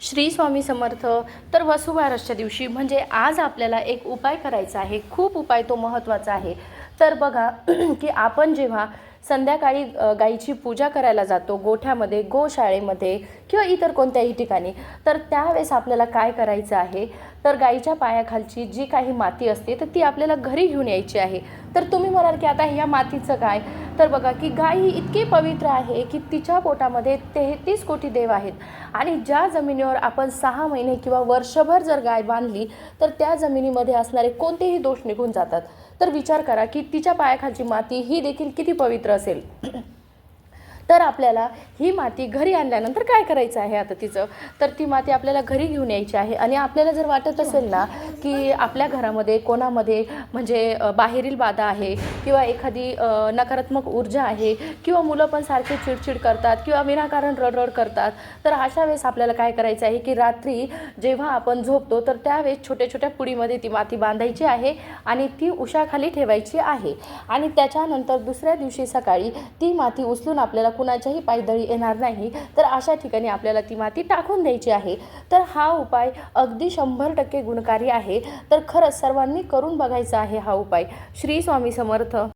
श्री स्वामी समर्थ. तर वसुबारसच्या दिवशी म्हणजे आज आपल्याला एक उपाय करायचा आहे. खूप उपाय तो महत्त्वाचा आहे. तर बघा की आपण जेव्हा संध्याकाळी गाईची पूजा करायला जातो गोठ्यामध्ये गोशाळेमध्ये किंवा इतर कोणत्याही ठिकाणी. तर त्यावेळेस आपल्याला काय करायचं आहे? तर गाईच्या पायाखालची जी काही माती असते तर ती आपल्याला घरी घेऊन यायची आहे. तर तुम्ही म्हणाल की आता ह्या मातीचं काय? तर बघा की गाय ही इतकी पवित्र आहे की तिच्या पोटामध्ये तेहतीस कोटी देव आहेत. आणि ज्या जमिनीवर आपण सहा महिने किंवा वर्षभर जर गाय बांधली तर त्या जमिनीमध्ये असणारे कोणतेही दोष निघून जातात. तर विचार करा की तिच्या पायाखालची माती ही देखील किती पवित्र असेल. तर आपल्याला ही माती घरी आणल्यानंतर काय करायचं आहे आता तिचं? तर ती माती आपल्याला घरी घेऊन यायची आहे आणि आपल्याला जर वाटत असेल ना की आपल्या घरामध्ये कोणामध्ये म्हणजे बाहेरील बाधा आहे किंवा एखादी नकारात्मक ऊर्जा आहे किंवा मुलं पण सारखे चिडचिड करतात किंवा विनाकारण रडरड करतात तर अशा वेळेस आपल्याला काय करायचं आहे की रात्री जेव्हा आपण झोपतो तर त्यावेळेस छोट्या छोट्या पुडीमध्ये ती माती बांधायची आहे आणि ती उशाखाली ठेवायची आहे. आणि त्याच्यानंतर दुसऱ्या दिवशी सकाळी ती माती उचलून आपल्याला कुणाच्याही पायदळी येणार नाही तर अशा ठिकाणी आपल्याला ती माती टाकून द्यायची आहे. तर हा उपाय अगदी शंभर टक्के गुणकारी आहे. आहे. तर खरंच सर्वांनी करून बघायचा आहे हा उपाय. श्री स्वामी समर्थ.